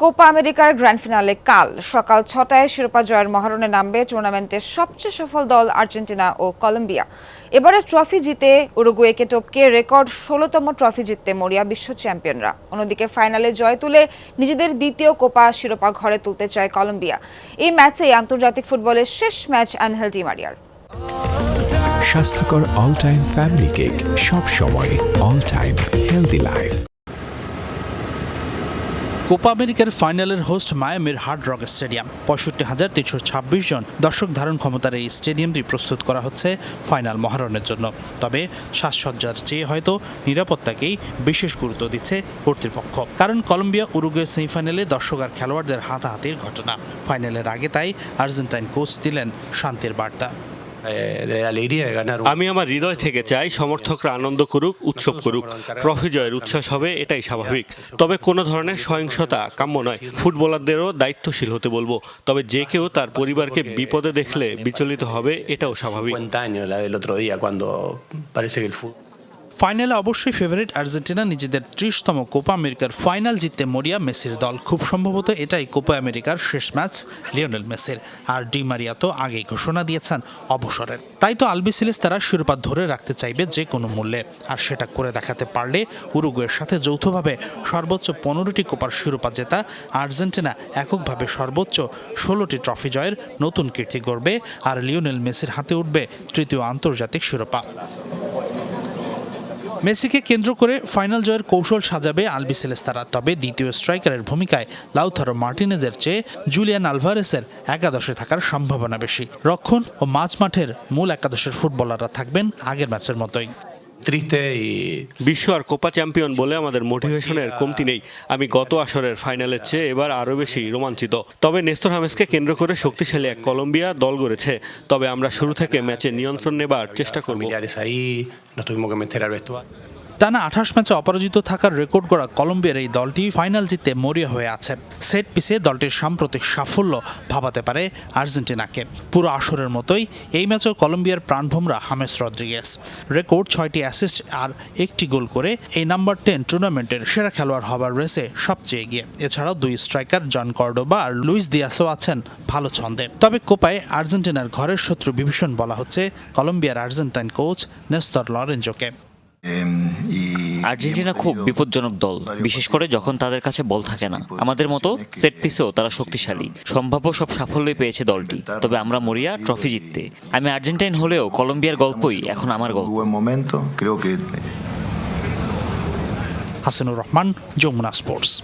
Copa আমেরিকার grand finale কাল সকাল ছটায় শিরোপা জয়ের মহারণে নামবে টুর্নামেন্টের সবচেয়ে সফল দল আর্জেন্টিনা ও কলম্বিয়া। এবারে ট্রফি জিতে উরুগুয়েকে টপকে রেকর্ড ষোলোতম ট্রফি জিততে মরিয়া বিশ্ব চ্যাম্পিয়নরা। অন্যদিকে ফাইনালে জয় তুলে নিজেদের দ্বিতীয় কোপা শিরোপা ঘরে তুলতে চায় কলম্বিয়া। এই ম্যাচেই আন্তর্জাতিক ফুটবলের শেষ ম্যাচ অ্যানহেল ডি মারিয়ার। স্বাস্থ্যকর অল টাইম ফ্যামিলি কেক সব সময় all time healthy life Copa আমেরিকার ফাইনালের হোস্ট মায়ামির হার্ড রক স্টেডিয়াম। পঁয়ষট্টি হাজার তিনশো ছাব্বিশ জন দর্শক ধারণ ক্ষমতার এই স্টেডিয়ামটি প্রস্তুত করা হচ্ছে ফাইনাল মহারণের জন্য। তবে সাজসজ্জার চেয়ে হয়তো নিরাপত্তাকেই বিশেষ গুরুত্ব দিচ্ছে কর্তৃপক্ষ। কারণ কলম্বিয়া উরুগুয়ে সেমিফাইনালে দর্শক আর খেলোয়াড়দের হাতাহাতির ঘটনা। ফাইনালের আগে তাই আর্জেন্টাইন কোচ দিলেন শান্তির বার্তা। De alegría de ganar আমি আমার হৃদয় থেকে চাই সমর্থকরা আনন্দ করুক উৎসব করুক ট্রফি জয়ের উচ্ছ্বাস হবে এটাই স্বাভাবিক। তবে কোনো ধরনের সহিংসতা কাম্য নয়। ফুটবলারদেরও দায়িত্বশীল হতে বলব। তবে যে কেউ তার পরিবারকে বিপদে দেখলে বিচলিত হবে এটাও স্বাভাবিক। ফাইনালে অবশ্যই ফেভারিট আর্জেন্টিনা নিজেদের ত্রিশতম কোপা আমেরিকার ফাইনাল জিততে মরিয়া মেসির দল। খুব সম্ভবত এটাই কোপা আমেরিকার শেষ ম্যাচ লিওনেল মেসির। আর ডি মারিয়া তো আগেই ঘোষণা দিয়েছেন অবসরের। তাই তো আলবিসিলেস তারা শিরোপা ধরে রাখতে চাইবে যে কোনো মূল্যে। আর সেটা করে দেখাতে পারলে উরুগুয়ের সাথে যৌথভাবে সর্বোচ্চ পনেরোটি কোপার শিরোপা জেতা আর্জেন্টিনা এককভাবে সর্বোচ্চ ষোলোটি ট্রফি জয়ের নতুন কীর্তি গড়বে। আর লিওনেল মেসির হাতে উঠবে তৃতীয় আন্তর্জাতিক শিরোপা। মেসিকে কেন্দ্র করে ফাইনাল জয়ের কৌশল সাজাবে আলবি সেলেস্তারা, তবে দ্বিতীয় স্ট্রাইকারের ভূমিকায় লাউথারো মার্টিনেজের চেয়ে জুলিয়ান আলভারেসের একাদশে থাকার সম্ভাবনা বেশি। রক্ষণ ও মাঝ মাঠের মূল একাদশের ফুটবলাররা থাকবেন আগের ম্যাচের মতোই। Triste y বিশ্ব আর কোপা চ্যাম্পিয়ন বলে আমাদের মোটিভেশনের কমতি নেই। আমি গত আসরের ফাইনালের চেয়ে এবার আরও বেশি রোমাঞ্চিত। তবে নেস্তর হামেসকে কেন্দ্র করে শক্তিশালী এক কলম্বিয়া দল গড়েছে। তবে আমরা শুরু থেকে ম্যাচে নিয়ন্ত্রণ নেবার চেষ্টা করব। টানা আঠাশ ম্যাচে অপরাজিত থাকার রেকর্ড গড়া কলম্বিয়ার এই দলটি ফাইনাল জিততে মরিয়া হয়ে আছে। সেট পিসে দলটির সাম্প্রতিক সাফল্য ভাবাতে পারে আর্জেন্টিনাকে। পুরো আসরের মতোই এই ম্যাচেও কলম্বিয়ার প্রাণভোমরা হামেস রদ্রিগেস রেকর্ড ছয়টি অ্যাসিস্ট আর একটি গোল করে এই নাম্বার টেন টুর্নামেন্টের সেরা খেলোয়াড় হবার রেসে সবচেয়ে এগিয়ে। এছাড়াও দুই স্ট্রাইকার জন কর্ডোবা আর লুইস দিয়াসও আছেন ভালো ছন্দে। তবে কোপায় আর্জেন্টিনার ঘরের শত্রু বিভীষণ বলা হচ্ছে কলম্বিয়ার আর্জেন্টাইন কোচ নেস্তর লরেঞ্জোকে। আর্জেন্টিনা খুব বিপজ্জনক দল। বিশেষ করে যখন তাদের কাছে বল থাকে না। আমাদের মতো সেট পিসেও তারা শক্তিশালী। সম্ভাব্য সব সাফল্যই পেয়েছে দলটি। তবে আমরা মরিয়া ট্রফি জিততে। আমি আর্জেন্টাইন হলেও কলম্বিয়ার গল্পই এখন আমার গল্প। হাসিনুর রহমান যমুনা স্পোর্টস।